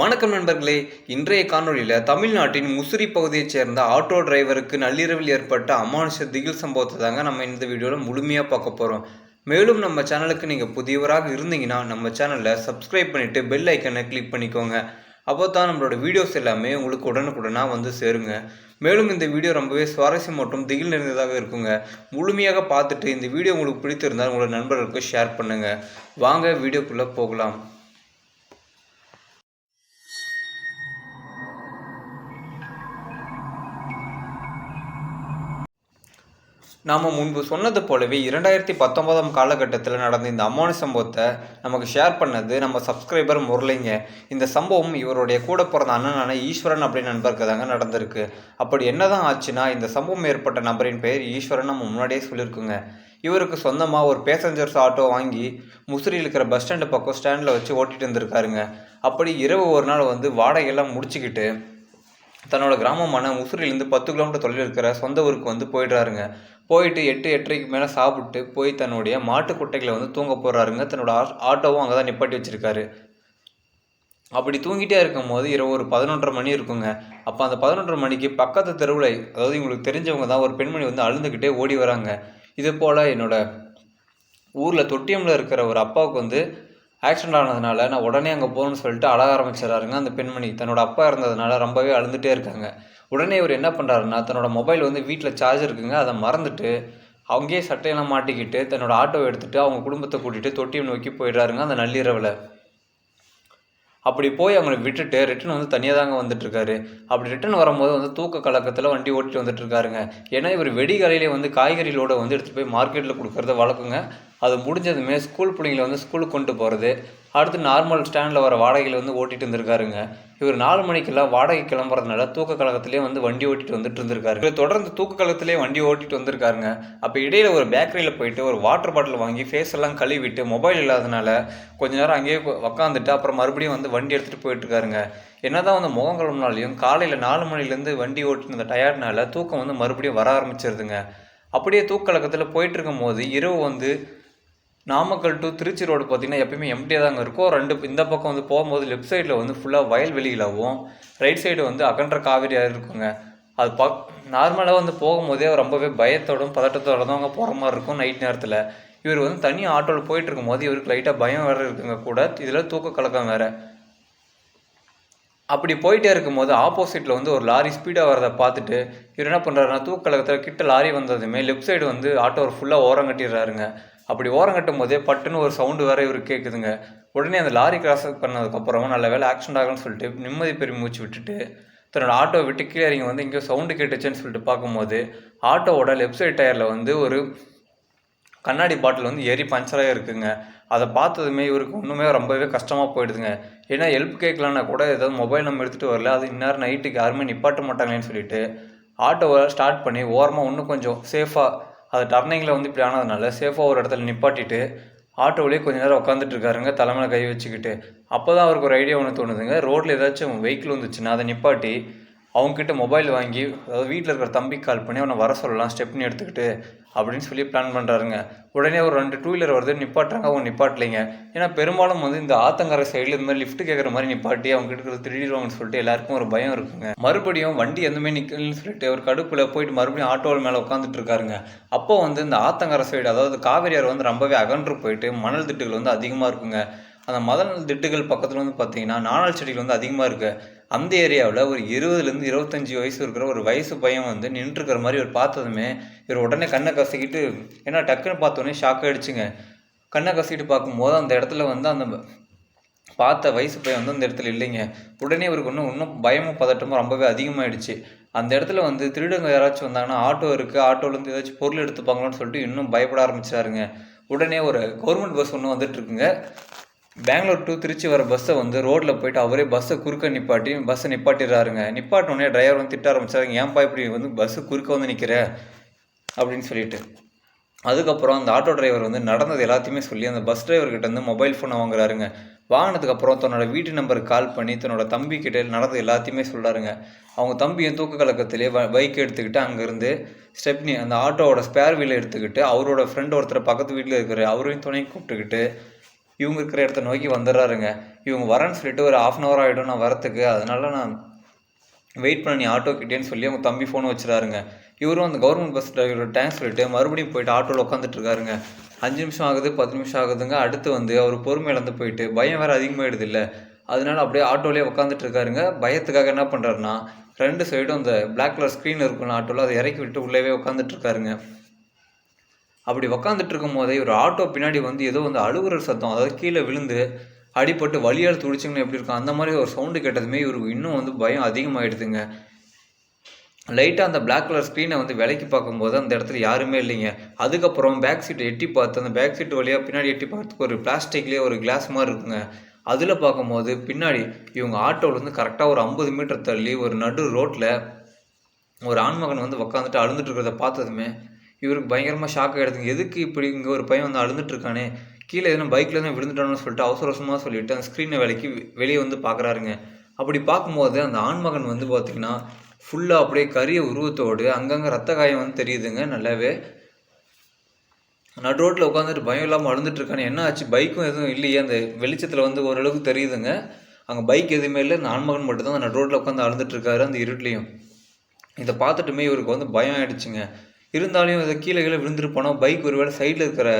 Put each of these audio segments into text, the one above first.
வணக்கம் நண்பர்களே. இன்றைய காணொளியில் தமிழ்நாட்டின் முசிறி பகுதியைச் சேர்ந்த ஆட்டோ டிரைவருக்கு நள்ளிரவில் ஏற்பட்ட அமானுஷ திகில் சம்பவத்தை தாங்க நம்ம இந்த வீடியோவில் முழுமையாக பார்க்க போகிறோம் மேலும் நம்ம சேனலுக்கு நீங்கள் புதியவராக இருந்தீங்கன்னா நம்ம சேனலில் சப்ஸ்கிரைப் பண்ணிவிட்டு பெல் ஐக்கனை கிளிக் பண்ணிக்கோங்க. அப்போ தான் நம்மளோட வீடியோஸ் எல்லாமே உங்களுக்கு உடனுக்குடனாக வந்து சேருங்க. மேலும் இந்த வீடியோ ரொம்பவே சுவாரஸ்யம் மற்றும் திகில் நிறைந்ததாக இருக்குங்க. முழுமையாக பார்த்துட்டு இந்த வீடியோ உங்களுக்கு பிடித்திருந்தால் உங்களோட நண்பர்களுக்கு ஷேர் பண்ணுங்கள் வாங்க வீடியோக்குள்ளே போகலாம். நாம் முன்பு சொன்னது போலவே இரண்டாயிரத்தி பத்தொன்பதாம் காலகட்டத்தில் நடந்த இந்த அம்மானு சம்பவத்தை நமக்கு ஷேர் பண்ணது நம்ம சப்ஸ்கிரைபர் முரளிங்க. இந்த சம்பவம் இவருடைய கூட பிறந்த அண்ணனான ஈஸ்வரன் அப்படின்னு நண்பருக்கு தாங்க நடந்திருக்கு. அப்படி என்னதான் ஆச்சுன்னா இந்த சம்பவம் ஏற்பட்ட நபரின் பெயர் ஈஸ்வரன் நம்ம முன்னாடியே சொல்லியிருக்குங்க இவருக்கு சொந்தமாக ஒரு பேசஞ்சர்ஸ் ஆட்டோ வாங்கி முசிறியில் இருக்கிற பஸ் ஸ்டாண்டு பக்கம் ஸ்டாண்டில் வச்சு ஓட்டிகிட்டு இருந்திருக்காருங்க அப்படி இரவு ஒரு நாள் வந்து வாடகையெல்லாம் முடிச்சுக்கிட்டு தன்னோட கிராமமான முசிறிலேருந்து பத்து கிலோமீட்டர் தொலைவில் இருக்கிற சொந்த ஊருக்கு வந்து போயிடுறாருங்க. போயிட்டு எட்டு எட்டரைக்கு மேலே சாப்பிட்டு போய் தன்னுடைய மாட்டு குட்டைகளை வந்து தூங்க போடுறாருங்க தன்னோட ஆட்டோவும் அங்கே தான் நிப்பாட்டி வச்சுருக்காரு. அப்படி தூங்கிட்டே இருக்கும்போது இரவு ஒரு பதினொன்றரை மணி இருக்குங்க. அப்போ அந்த பதினொன்றரை மணிக்கு பக்கத்து தெருவில் அதாவது இவங்களுக்கு தெரிஞ்சவங்க தான் ஒரு பெண்மணி வந்து அழுந்துக்கிட்டே ஓடி வராங்க. இது போல் என்னோட ஊரில் தொட்டியமில் இருக்கிற ஒரு அப்பாவுக்கு வந்து ஆக்சிடென்ட் ஆனதுனால நான் உடனே அங்கே போகணும்னு சொல்லிட்டு அழக ஆரம்பிச்சிடறாருங்க. அந்த பெண்மணி தன்னோட அப்பா இருந்ததுனால ரொம்பவே அழுந்துகிட்டே இருக்காங்க. உடனே இவர் என்ன பண்ணுறாருன்னா தன்னோட மொபைல் வந்து வீட்டில் சார்ஜ் இருக்குங்க அதை மறந்துட்டு அங்கேயே சட்டையெல்லாம் மாட்டிக்கிட்டு தன்னோட ஆட்டோவை எடுத்துகிட்டு அவங்க குடும்பத்தை கூட்டிகிட்டு தொட்டியை நோக்கி போயிடுறாருங்க அந்த நள்ளிரவில். அப்படி போய் அவங்களை விட்டுட்டு ரிட்டன் வந்து தனியாக தாங்க வந்துட்டுருக்காரு. அப்படி ரிட்டன் வரும்போது வந்து தூக்க கலக்கத்தில் வண்டி ஓட்டிட்டு வந்துட்டுருக்காருங்க. ஏன்னா இவர் வெடிகரையிலே வந்து காய்கறிகளோட வந்து எடுத்துகிட்டு போய் மார்க்கெட்டில் கொடுக்குறத வழக்குங்க அது முடிஞ்சதுமே ஸ்கூல் பிள்ளைங்களை வந்து ஸ்கூலுக்கு கொண்டு போகிறது அடுத்து நார்மல் ஸ்டாண்டில் வர வாடகையில் வந்து ஓட்டிட்டு இருந்திருக்காருங்க. இவர் நாலு மணிக்கெல்லாம் வாடகை கிளம்புறதுனால தூக்க கழகத்திலே வந்து வண்டி ஓட்டிட்டு வந்துட்டு இருந்திருக்காரு. இவர் தொடர்ந்து தூக்க கழகத்திலே வண்டி ஓட்டிட்டு வந்திருக்காருங்க. அப்போ இடையில ஒரு பேக்கரியில் போயிட்டு ஒரு வாட்டர் பாட்டில் வாங்கி ஃபேஸ் எல்லாம் கழுவிட்டு மொபைல் இல்லாதனால கொஞ்ச நேரம் அங்கேயே உக்காந்துட்டு அப்புறம் மறுபடியும் வந்து வண்டி எடுத்துகிட்டு போயிட்டு இருக்காருங்க. என்னதான் வந்து முகம் கழுவுனாலையும் காலையில் நாலு மணிலேருந்து வண்டி ஓட்டின இருந்த டயர்ட்னால தூக்கம் வந்து மறுபடியும் வர ஆரம்பிச்சிருதுங்க. அப்படியே தூக்கலக்கத்தில் போயிட்டு இருக்கும்போது இரவு வந்து நாமக்கல் டு திருச்சி ரோடு பார்த்தீங்கன்னா எப்பயுமே எம்டியாக தாங்க இருக்கும். ரெண்டு இந்த பக்கம் வந்து போகும்போது லெஃப்ட் சைடில் வந்து ஃபுல்லாக வயல்வெளிகளாகவும் ரைட் சைடு வந்து அகன்ற காவிரியாக இருக்குங்க. அது பக் நார்மலாக வந்து போகும்போதே ரொம்பவே பயத்தோடும் பதட்டத்தோட தான் அங்கே போகிற மாதிரி இருக்கும் நைட் நேரத்தில். இவர் வந்து தனி ஆட்டோவில் போயிட்டு இருக்கும்போது இவருக்கு லைட்டாக பயம் வேறு இருக்குங்க கூட. இதில் தூக்க கலக்கம் வேறு. அப்படி போயிட்டே இருக்கும்போது ஆப்போசிட்டில் வந்து ஒரு லாரி ஸ்பீடாக வரதை பார்த்துட்டு இவர் என்ன பண்ணுறாருன்னா தூக்கலகத்தில் கிட்ட லாரி வந்ததுமே லெஃப்ட் சைடு வந்து ஆட்டோ ஃபுல்லாக ஓரம் கட்டிடுறாருங்க. அப்படி ஓரம் கட்டும் போதே பட்டுன்னு ஒரு சவுண்டு வேற இவருக்கு கேட்குதுங்க உடனே அந்த லாரி கிராஸ் பண்ணதுக்கப்புறம் நல்ல வேலை ஆக்சிடென்ட் ஆகும்னு சொல்லிட்டு நிம்மதி பெருமூச்சு விட்டுட்டு தன்னோட ஆட்டோ விட்டு கீழே இறங்கி வந்து இங்கே சவுண்டு கேட்டுச்சுன்னு சொல்லிட்டு பார்க்கும்போது ஆட்டோவோட லெஃப்ட் சைடு டயரில் வந்து ஒரு கண்ணாடி பாட்டில் வந்து எரி பஞ்சராக இருக்குங்க. அதை பார்த்ததுமே இவருக்கு ஒன்றுமே ரொம்பவே கஷ்டமாக போயிடுதுங்க. ஏன்னா ஹெல்ப் கேட்கலன்னா கூட ஏதாவது மொபைல் நம்ம எடுத்துகிட்டு வரல அது இந்நேரம் நைட்டுக்கு யாருமே நிப்பாட்ட மாட்டாங்களேன்னு சொல்லிட்டு ஆட்டோவை ஸ்டார்ட் பண்ணி ஓரமாக இன்னும் கொஞ்சம் சேஃபாக அது டர்னிங்கில் வந்து இப்படி ஆனதுனால சேஃபாக ஒரு இடத்துல நிப்பாட்டிட்டு ஆட்டோவிலேயே கொஞ்ச நேரம் உட்காந்துட்டு இருக்காருங்க தலைமையில் கை வச்சுக்கிட்டு. அப்போ தான் அவருக்கு ஒரு ஐடியா ஒன்று தோணுதுங்க. ரோட்டில் ஏதாச்சும் வெஹிக்கிள் வந்துச்சுன்னா அதை நிப்பாட்டி அவங்கக்கிட்ட மொபைல் வாங்கி அதாவது வீட்டில் இருக்கிற தம்பிக்கு கால் பண்ணி அவனை வர சொல்லலாம் ஸ்டெப்னி எடுத்துக்கிட்டு அப்படின்னு சொல்லி பிளான் பண்ணுறாருங்க உடனே ஒரு ரெண்டு டூ வீலர் வருது நிப்பாட்டுறாங்க. அவங்க நிப்பாட்டலைங்க. ஏன்னா பெரும்பாலும் வந்து இந்த ஆத்தங்கரை சைடில் இந்த மாதிரி லிஃப்ட் கேட்குற மாதிரி நிப்பாட்டி அவங்க கிட்ட இருக்கிறது திருடிடுவாங்கன்னு சொல்லிட்டு எல்லாருக்கும் ஒரு பயம் இருக்குங்க. மறுபடியும் வண்டி எதுவுமே நிற்கலன்னு சொல்லிட்டு ஒரு கடுப்பில் போயிட்டு மறுபடியும் ஆட்டோவில் மேலே உட்காந்துட்டு இருக்காருங்க. அப்போ வந்து இந்த ஆத்தங்கரை சைடு அதாவது காவிரியார் வந்து ரொம்பவே அகன்று போயிட்டு மணல் திட்டுகள் வந்து அதிகமாக இருக்குங்க. அந்த மதல் திட்டுகள் பக்கத்தில் வந்து பார்த்தீங்கன்னா நாணல் செடிகள் வந்து அதிகமாக இருக்குது அந்த ஏரியாவில் ஒரு இருபதுலேருந்து இருபத்தஞ்சி வயசு இருக்கிற ஒரு வயசு பையன் வந்து நின்றுருக்கிற மாதிரி ஒரு பார்த்ததுமே இவர் உடனே கண்ணை கசக்கிட்டு ஏன்னா டக்குன்னு பார்த்தோன்னே ஷாக் ஆகிடுச்சுங்க கண்ணை கசக்கிட்டு பார்க்கும்போது அந்த இடத்துல வந்து அந்த பார்த்த வயசு பையன் வந்து அந்த இடத்துல இல்லைங்க. உடனே இவருக்கு இன்னும் இன்னும் பயமும் பதட்டமும் ரொம்பவே அதிகமாகிடுச்சு அந்த இடத்துல வந்து திருடங்க யாராச்சும் வந்தாங்கன்னா ஆட்டோ இருக்குது ஆட்டோலேருந்து ஏதாச்சும் பொருள் எடுத்துப்பாங்களோன்னு சொல்லிட்டு இன்னும் பயப்பட ஆரம்பிச்சாருங்க உடனே ஒரு கவர்மெண்ட் பஸ் ஒன்று வந்துட்டுருக்குங்க பெங்களூர் டு திருச்சி வர பஸ்ஸை வந்து ரோட்டில் போயிட்டு அவரே பஸ்ஸை குறுக்க நிப்பாட்டி பஸ்ஸை நிப்பாட்டிடுறாருங்க. நிப்பாட்டினோடனே டிரைவர் வந்து திட்ட ஆரம்பிச்சாருங்க. ஏன்பா இப்படி வந்து பஸ்ஸு குறுக்க வந்து நிற்கிற அப்படின்னு சொல்லிட்டு. அதுக்கப்புறம் அந்த ஆட்டோ டிரைவர் வந்து நடந்தது எல்லாத்தையுமே சொல்லி அந்த பஸ் டிரைவர்கிட்ட வந்து மொபைல் ஃபோனை வாங்குறாருங்க. வாங்கினதுக்கப்புறம் தன்னோட வீட்டு நம்பருக்கு கால் பண்ணி தன்னோட தம்பி கிட்ட நடந்தது எல்லாத்தையுமே சொல்கிறாருங்க அவங்க தம்பியும் தூக்க கலக்கத்திலே பைக் எடுத்துக்கிட்டு அங்கேருந்து ஸ்டெப்னி அந்த ஆட்டோவோட ஸ்பேர் வீலை எடுத்துக்கிட்டு அவரோட ஃப்ரெண்ட் ஒருத்தர் பக்கத்து வீட்டில் இருக்கிற அவரையும் துணை கூப்பிட்டுக்கிட்டு இவங்க இருக்கிற இடத்த நோக்கி வந்துடுறாருங்க. இவங்க வரேன்னு சொல்லிட்டு ஒரு ஆஃப் அன் ஹவர் ஆகிடும் நான் வரத்துக்கு. அதனால நான் வெயிட் பண்ண நீ ஆட்டோ கிட்டேன்னு சொல்லி அவங்க தம்பி ஃபோன் வச்சுறாருங்க. இவரும் அந்த கவர்மெண்ட் பஸ் டிரைவரோட டேங்க் சொல்லிட்டு மறுபடியும் போயிட்டு ஆட்டோவில் உட்காந்துட்டு இருக்காருங்க. அஞ்சு நிமிஷம் ஆகுது பத்து நிமிஷம் ஆகுதுங்க. அடுத்து வந்து அவர் பொறுமை இழந்து போயிட்டு பயம் வேறு அதிகமாகிடுது இல்லை. அதனால அப்படியே ஆட்டோலேயே உட்காந்துட்டு இருக்காருங்க. பயத்துக்காக என்ன பண்ணுறாருன்னா ரெண்டு சைடும் அந்த பிளாக் கலர் ஸ்க்ரீன் இருக்கும் ஆட்டோவில் அதை இறக்கி விட்டு உள்ளேவே உட்காந்துட்டு இருக்காருங்க. அப்படி உக்காந்துட்டு இருக்கும் போதே ஒரு ஆட்டோ பின்னாடி வந்து ஏதோ வந்து அழுகுற சத்தம் அதாவது கீழே விழுந்து அடிப்பட்டு வலியால் துடிச்சிங்கன்னு எப்படி இருக்கும் அந்த மாதிரி ஒரு சவுண்டு கேட்டதுமே இவருக்கு இன்னும் வந்து பயம் அதிகமாகிடுதுங்க லைட்டாக அந்த பிளாக் கலர் ஸ்க்ரீனை வந்து விலைக்கு பார்க்கும்போது அந்த இடத்துல யாருமே இல்லைங்க. அதுக்கப்புறம் பேக் சீட்டை எட்டி பார்த்து அந்த பேக் சீட் வழியாக பின்னாடி எட்டி பார்த்துக்கு ஒரு பிளாஸ்டிக்லேயே ஒரு கிளாஸ் மாதிரி இருக்குங்க. அதில் பார்க்கும்போது பின்னாடி இவங்க ஆட்டோவிலேருந்து கரெக்டாக ஒரு ஐம்பது மீட்டர் தள்ளி ஒரு நடு ரோட்டில் ஒரு ஆண்மகன் வந்து உக்காந்துட்டு அழுந்துட்டு இருக்கிறத பார்த்ததுமே இவருக்கு பயங்கரமாக ஷாக் ஆகிடுதுங்க எதுக்கு இப்படி இங்கே ஒரு பையன் வந்து அழுந்துட்டு இருக்கானே கீழே எதுவும் பைக்கில் தான் விழுந்துட்டானு சொல்லிட்டு அவசர அவசரமாக சொல்லிட்டு அந்த ஸ்க்ரீனை வேலைக்கு வெளியே வந்து பார்க்குறாருங்க அப்படி பார்க்கும்போது அந்த ஆண்மகன் வந்து பார்த்திங்கன்னா ஃபுல்லாக அப்படியே கரிய உருவத்தோடு அங்கங்கே ரத்த காயம் வந்து தெரியுதுங்க நல்லாவே. நடு ரோட்டில் உட்காந்துட்டு பயம் இல்லாமல் அழுந்துட்டு இருக்கானே என்ன ஆச்சு? பைக்கும் எதுவும் இல்லையே. அந்த வெளிச்சத்தில் வந்து ஓரளவுக்கு தெரியுதுங்க. அங்கே பைக் எதுவுமே இல்லை. அந்த ஆண்மகன் மட்டும்தான் அந்த நடு ரோட்டில் உட்காந்து அழுந்துட்டு இருக்காரு அந்த இருட்லேயும். இதை பார்த்துட்டுமே இவருக்கு வந்து பயம் ஆயிடுச்சுங்க. இருந்தாலும் இதை கீழே கீழே விழுந்துட்டு போனோம் பைக் ஒருவேளை சைடில் இருக்கிற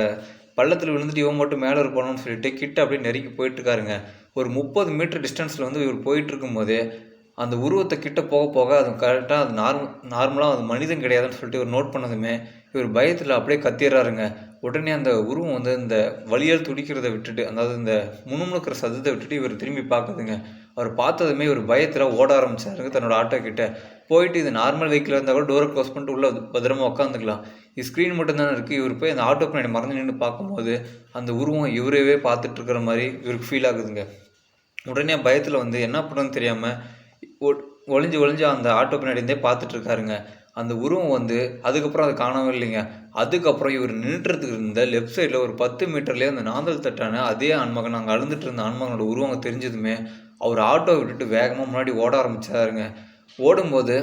பள்ளத்தில் விழுந்துட்டு இவன் மட்டும் மேலே இருப்பானோன்னு சொல்லிட்டு கிட்ட அப்படியே நெருக்கி போயிட்டுருக்காருங்க. ஒரு முப்பது மீட்டர் டிஸ்டன்ஸில் வந்து இவர் போயிட்டு இருக்கும்போதே அந்த உருவத்தை கிட்ட போக போக அது கரெக்டாக அது நார்மல் நார்மலாக அது மனிதன் கிடையாதுன்னு சொல்லிட்டு இவர் நோட் பண்ணதுமே இவர் பயத்தில் அப்படியே கத்திடுறாருங்க. உடனே அந்த உருவம் வந்து இந்த வலியால் துடிக்கிறத விட்டுட்டு அதாவது இந்த முணுமுணுக்கிற சத்தத்தை விட்டுட்டு இவர் திரும்பி பார்க்குதுங்க. அவர் பார்த்ததுமே இவர் பயத்தில் ஓட ஆரம்பிச்சாருங்க தன்னோட ஆட்டோ கிட்ட போயிட்டு இது நார்மல் வெஹிக்கிள் இருந்தால் கூட டோரை க்ளோஸ் பண்ணிட்டு உள்ள பத்திரமா உட்காந்துக்கலாம் இது ஸ்க்ரீன் மட்டும் தானே இருக்குது இவர் போய் அந்த ஆட்டோ பின்னாடி மறந்து நின்று பார்க்கும்போது அந்த உருவம் இவரவே பார்த்துட்டு இருக்கிற மாதிரி இவருக்கு ஃபீல் ஆகுதுங்க. உடனே பயத்தில் வந்து என்ன பண்ணுன்னு தெரியாமல் ஒளிஞ்சு ஒளிஞ்சு அந்த ஆட்டோ பின்னாடி இருந்தே பார்த்துட்டு இருக்காருங்க அந்த உருவம் வந்து அதுக்கப்புறம் அது காணவே இல்லைங்க. அதுக்கப்புறம் இவர் நின்றுறதுக்கு இருந்த லெஃப்ட் சைடில் ஒரு பத்து மீட்டர்லேயே அந்த நாந்தல் தட்டான அதே ஆண்மகன் அங்கே அழுந்துட்டு இருந்த ஆண்மகனோட உருவம் தெரிஞ்சதுமே அவர் ஆட்டோ விட்டுட்டு வேகமாக முன்னாடி ஓட ஆரம்பிச்சாருங்க. ஓடும்போது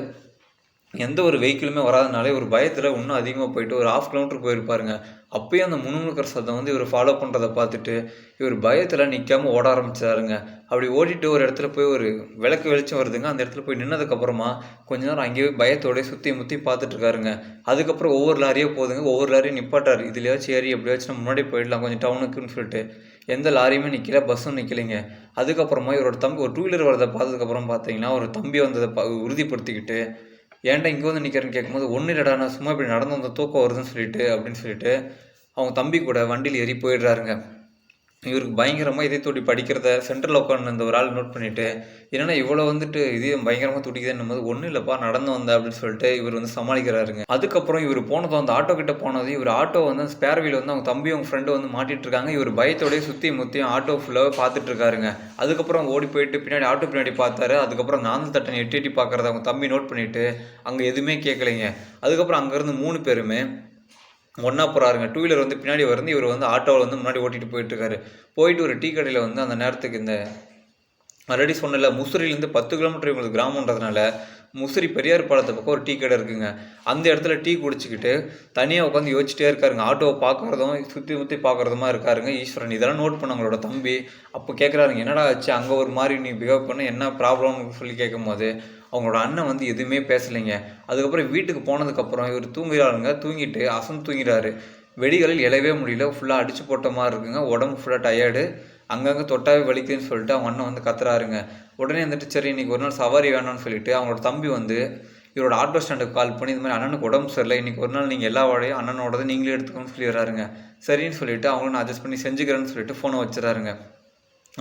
எந்த ஒரு வெஹிக்கிளுமே வராதனாலே ஒரு பயத்தில் இன்னும் அதிகமாக போயிட்டு ஒரு ஆஃப் கிலோமீட்டர் போயிருப்பாருங்க. அப்பயும் அந்த முணுமுணுக்கிற சத்தம் வந்து இவர் ஃபாலோ பண்ணுறதை பார்த்துட்டு இவர் பயத்தில் நிற்காம ஓட ஆரம்பிச்சாருங்க. அப்படி ஓடிட்டு ஒரு இடத்துல போய் ஒரு விளக்கு வெளிச்சம் வருதுங்க. அந்த இடத்துல போய் நின்னதுக்கப்புறமா கொஞ்ச நேரம் அங்கேயே பயத்தோடய சுற்றி முற்றி பார்த்துட்டு இருக்காருங்க. அதுக்கப்புறம் ஒவ்வொரு லாரியாக போகுதுங்க. ஒவ்வொரு லாரியும் நிப்பாட்டார். இதுலையாச்சும் ஏறி எப்படியாச்சும் நம்ம முன்னாடி போயிடலாம். கொஞ்சம் டவுனுக்குன்னு சொல்லிட்டு. எந்த லாரியுமே நிற்கல பஸ்ஸும் நிற்கலைங்க அதுக்கப்புறமா இவரோட தம்பி ஒரு டூ வீலர் வரதை பார்த்ததுக்கப்புறம் பார்த்தீங்கன்னா ஒரு தம்பி வந்ததை ப உறுதிப்படுத்திக்கிட்டு ஏன்டா இங்கே வந்து நிற்கிறேன்னு கேட்கும்போது ஒன்றும் இல்லைடா நான் சும்மா இப்படி நடந்து வந்த தூக்கம் வருதுன்னு சொல்லிட்டு அப்படின்னு சொல்லிட்டு அவங்க தம்பி கூட வண்டியில் ஏறி போயிடுறாருங்க. இவருக்கு பயங்கரமாக இதே துடி படிக்கிறத சென்டரில் உட்காந்து இந்த ஒரு ஆள் நோட் பண்ணிவிட்டு என்னென்னா இவ்வளோ வந்துட்டு இதே பயங்கரமாக துடிக்குதுன்னும் போது ஒன்றும் இல்லைப்பா நடந்து வந்த அப்படின்னு சொல்லிட்டு இவர் வந்து சமாளிக்கிறாருங்க. அதுக்கப்புறம் இவர் போனதும் அந்த ஆட்டோ கிட்ட போனது இவர் ஆட்டோ வந்து ஸ்பேர் வீல் வந்து அவங்க தம்பி அவங்க ஃப்ரெண்டு வந்து மாட்டிட்டு இருக்காங்க இவர் பயத்தோடய சுற்றி முற்றியும் ஆட்டோ ஃபுல்லாகவே பார்த்துட்டு இருக்காருங்க அதுக்கப்புறம் ஓடி போயிட்டு பின்னாடி ஆட்டோ பின்னாடி பார்த்தாரு. அதுக்கப்புறம் நாந்தல் தட்டனை எட்டி எட்டி பார்க்குறத அவங்க தம்பி நோட் பண்ணிவிட்டு அங்கே எதுவுமே கேட்கலைங்க அதுக்கப்புறம் அங்கேருந்து மூணு பேருமே ஒன்றா போகிறாருங்க டூ வீலர் வந்து பின்னாடி வந்து இவர் வந்து ஆட்டோவில் வந்து முன்னாடி ஓட்டிகிட்டு போயிட்டுருக்காரு. போயிட்டு ஒரு டீ கடையில் வந்து அந்த நேரத்துக்கு இந்த ஆல்ரெடி சொன்னல முசிறிலேருந்து பத்து கிலோமீட்டர் இவங்களுக்கு கிராமன்றதுனால முசிறி பெரியார் பாலத்து பக்கம் ஒரு டீ கடை இருக்குங்க. அந்த இடத்துல டீ குடிச்சிக்கிட்டு தனியாக உட்காந்து யோசிச்சிட்டே இருக்காருங்க. ஆட்டோவை பார்க்குறதும் சுற்றி சுற்றி பார்க்குறதுமா இருக்காருங்க. ஈஸ்வரன் இதெல்லாம் நோட் பண்ண அவங்களோட தம்பி. அப்போ கேட்குறாருங்க என்னடா ஆச்சு? அங்கே ஒரு மாதிரி நீ பிஹேவ் பண்ண. என்ன ப்ராப்ளம்னு சொல்லி கேட்கும் போது அவங்களோட அண்ணன் வந்து எதுவுமே பேசலைங்க. அதுக்கப்புறம் வீட்டுக்கு போனதுக்கப்புறம் இவர் தூங்குறாருங்க. தூங்கிட்டு அசந்து தூங்கிறாரு. வெடிகளில் எழவே முடியல. ஃபுல்லாக அடிச்சு போட்ட மாதிரி இருக்குங்க. உடம்பு ஃபுல்லாக டயர்டு அங்கங்கே தொட்டாவே வலிக்குதுன்னு சொல்லிட்டு அவங்க அண்ணன் வந்து கத்துறாருங்க. உடனே வந்துட்டு சரி இன்றைக்கி ஒரு நாள் சவாரி வேணும்னு சொல்லிட்டு அவங்களோட தம்பி வந்து இவரோட ஆட்டோ ஸ்டாண்டுக்கு கால் பண்ணி இந்த மாதிரி அண்ணனுக்கு உடம்பு சரியில்லை. இன்றைக்கி ஒரு நாள் நீங்கள் எல்லா வாடையும் அண்ணனோடது நீங்களே எடுத்துக்கணும்னு சொல்லி வராருங்க சரின்னு சொல்லிட்டு அவங்களும் நான் அட்ஜஸ்ட் பண்ணி செஞ்சுக்கிறேன்னு சொல்லிட்டு ஃபோனை வச்சுறாருங்க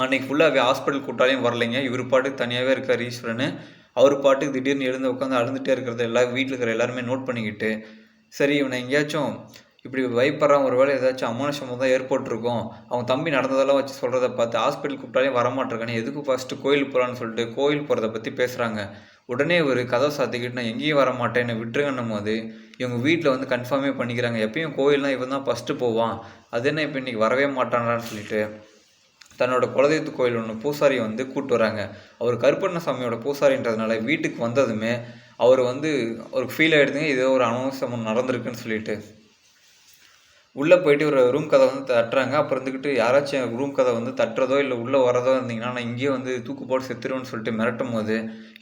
அன்றைக்கி ஃபுல்லாகவே ஹாஸ்பிட்டல் கூட்டாலையும் வரலைங்க. இவர் பாட்டுக்கு தனியாகவே இருக்கார் ஈஸ்வரன். அவர் பாட்டுக்கு திடீர்னு எழுந்து உட்காந்து அழுந்துகிட்டே இருக்கிறத எல்லா வீட்டில் இருக்கிற எல்லாருமே நோட் பண்ணிக்கிட்டு சரி இவனை எங்கேயாச்சும் இப்படி பயப்படுறான் ஒரு வேளை ஏதாச்சும் அமானுஷமாக தான் ஏற்பட்டிருக்கும். அவங்க தம்பி நடந்ததெல்லாம் வச்சு சொல்கிறத பார்த்து ஹாஸ்பிட்டல் கூப்பிட்டாலே வரமாட்டிருக்கானே எதுக்கு ஃபஸ்ட்டு கோயில் போகிறான்னு சொல்லிட்டு கோயில் போகிறத பற்றி பேசுகிறாங்க உடனே ஒரு கதை சாத்திக்கிட்டு நான் எங்கேயும் வர மாட்டேன் என்னை விட்டுருங்கன்னும் போது இவங்க வீட்டில் வந்து கன்ஃபார்மே பண்ணிக்கிறாங்க. எப்பயும் கோயில்னால் இவன் தான் ஃபஸ்ட்டு போவான். அது என்ன இப்போ இன்றைக்கி வரவே மாட்டானான்னு சொல்லிட்டு தன்னோட குலதெய்வத்து கோயில் ஒன்று பூசாரியை வந்து கூப்பிட்டு வராங்க. அவர் கருப்பண்ண சாமியோட பூசாரின்றதுனால வீட்டுக்கு வந்ததுமே அவர் வந்து ஒரு ஃபீல் ஆகிடுதுங்க ஏதோ ஒரு அனவசம் நடந்திருக்குன்னு சொல்லிட்டு உள்ளே போயிட்டு ஒரு ரூம் கதை வந்து தட்டுறாங்க. அப்புறம் இருந்துக்கிட்டு யாராச்சும் ரூம் கதை வந்து தட்டுறதோ இல்லை உள்ளே வரதோ இருந்தீங்கன்னா நான் இங்கேயே வந்து தூக்கு போட்டு செத்துருவேன்னு சொல்லிட்டு மிரட்டும் போது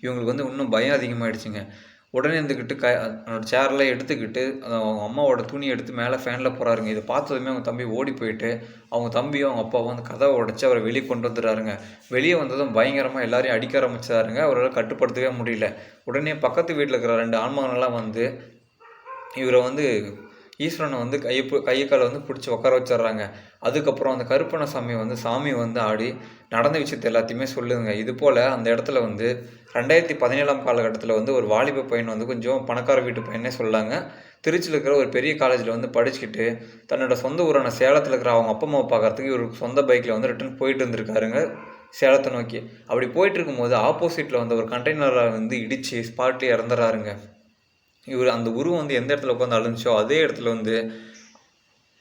இவங்களுக்கு வந்து இன்னும் பயம் அதிகமாகிடுச்சுங்க உடனே இருந்துக்கிட்டு க அவனோட சேர்லாம் எடுத்துக்கிட்டு அவங்க அம்மாவோட துணி எடுத்து மேலே ஃபேனில் போகிறாருங்க இதை பார்த்ததுமே அவங்க தம்பி ஓடி போயிட்டு அவங்க தம்பியும் அவங்க அப்பாவும் அந்த கதவை உடச்சி அவரை வெளியே கொண்டு வந்துடுறாருங்க. வெளியே வந்ததும் பயங்கரமாக எல்லாரையும் அடிக்க ஆரம்பிச்சாருங்க அவரால் கட்டுப்படுத்தவே முடியல. உடனே பக்கத்து வீட்டில் இருக்கிற ரெண்டு ஆண்மகனெல்லாம் வந்து இவரை வந்து ஈஸ்வரனை வந்து கையை கையை காலை வந்து பிடிச்சி உட்கார வச்சிடுறாங்க. அதுக்கப்புறம் அந்த கருப்பண சாமி வந்து சாமி வந்து ஆடி நடந்த விஷயத்தை எல்லாத்தையுமே சொல்லுதுங்க. இது போல் அந்த இடத்துல வந்து ரெண்டாயிரத்தி பதினேழாம் காலகட்டத்தில் வந்து ஒரு வாலிப பையன் வந்து கொஞ்சம் பணக்கார வீட்டு பையனே சொல்லாங்க. திருச்சியில் இருக்கிற ஒரு பெரிய காலேஜில் வந்து படிச்சுக்கிட்டு தன்னோட சொந்த ஊரான சேலத்தில் இருக்கிற அவங்க அப்பா அம்மாவை பார்க்கறதுக்கு இவர் சொந்த பைக்கில் வந்து ரிட்டர்ன் போயிட்டு இருந்திருக்காருங்க சேலத்தை நோக்கி. அப்படி போயிட்டு இருக்கும்போது ஆப்போசிட்டில் வந்து ஒரு கண்டெய்னரை வந்து இடித்து ஸ்பாட்லேயே இறந்துறாருங்க. இவர் அந்த உருவம் வந்து எந்த இடத்துல உட்காந்து அழுந்துச்சோ அதே இடத்துல வந்து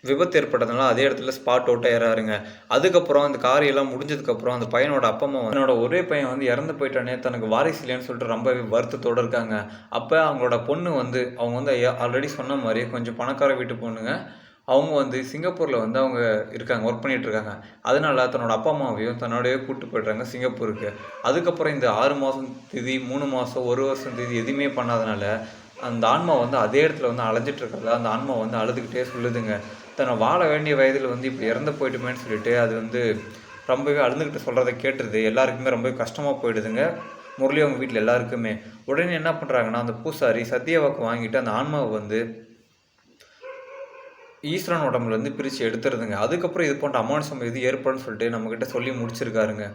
விபத்து ஏற்பட்டதுனால அதே இடத்துல ஸ்பாட் அவுட் ஆயிடுறாருங்க அதுக்கப்புறம் அந்த காரியெல்லாம் முடிஞ்சதுக்கப்புறம் அந்த பையனோட அப்பா அம்மா வந்து, என்னோட ஒரே பையன் வந்து இறந்து போயிட்டானே தனக்கு வாரிசு இல்லைன்னு சொல்லிட்டு ரொம்பவே வருத்தத்தோடு இருக்காங்க. அப்போ அவங்களோட பொண்ணு வந்து அவங்க வந்து ஆல்ரெடி சொன்ன மாதிரி கொஞ்சம் பணக்கார வீட்டு பொண்ணுங்க. அவங்க வந்து சிங்கப்பூரில் வந்து அவங்க இருக்காங்க ஒர்க் பண்ணிட்டு இருக்காங்க. அதனால தன்னோட அப்பா அம்மாவையும் தன்னோடய கூப்பிட்டு போயிடுறாங்க சிங்கப்பூருக்கு. அதுக்கப்புறம் இந்த ஆறு மாதம் திதி மூணு மாதம் ஒரு வருஷம் திதி எதுவுமே பண்ணாதனால அந்த ஆன்மா வந்து அதே இடத்துல வந்து அலைஞ்சிட்டு இருக்கிறதா அந்த ஆன்மா வந்து அழுதுகிட்டே சொல்லுதுங்க. தன்னை வாழ வேண்டிய வயதில் வந்து இப்போ இறந்து போயிட்டுமேன்னு சொல்லிட்டு அது வந்து ரொம்பவே அழுதுகிட்டு சொல்கிறத கேட்டுருது. எல்லாருக்குமே ரொம்பவே கஷ்டமாக போயிடுதுங்க. முரளி அவங்க வீட்டில் எல்லாருக்குமே. உடனே என்ன பண்ணுறாங்கன்னா அந்த பூசாரி சத்தியவாக்கு வாங்கிட்டு அந்த ஆன்மாவை வந்து ஈஸ்வரன் உடம்புலேருந்து பிரித்து எடுத்துருதுங்க. அதுக்கப்புறம் இது போன்ற அமானுஷம் இது ஏற்படும்னு சொல்லிட்டு நம்மக்கிட்ட சொல்லி முடிச்சிருக்காருங்க.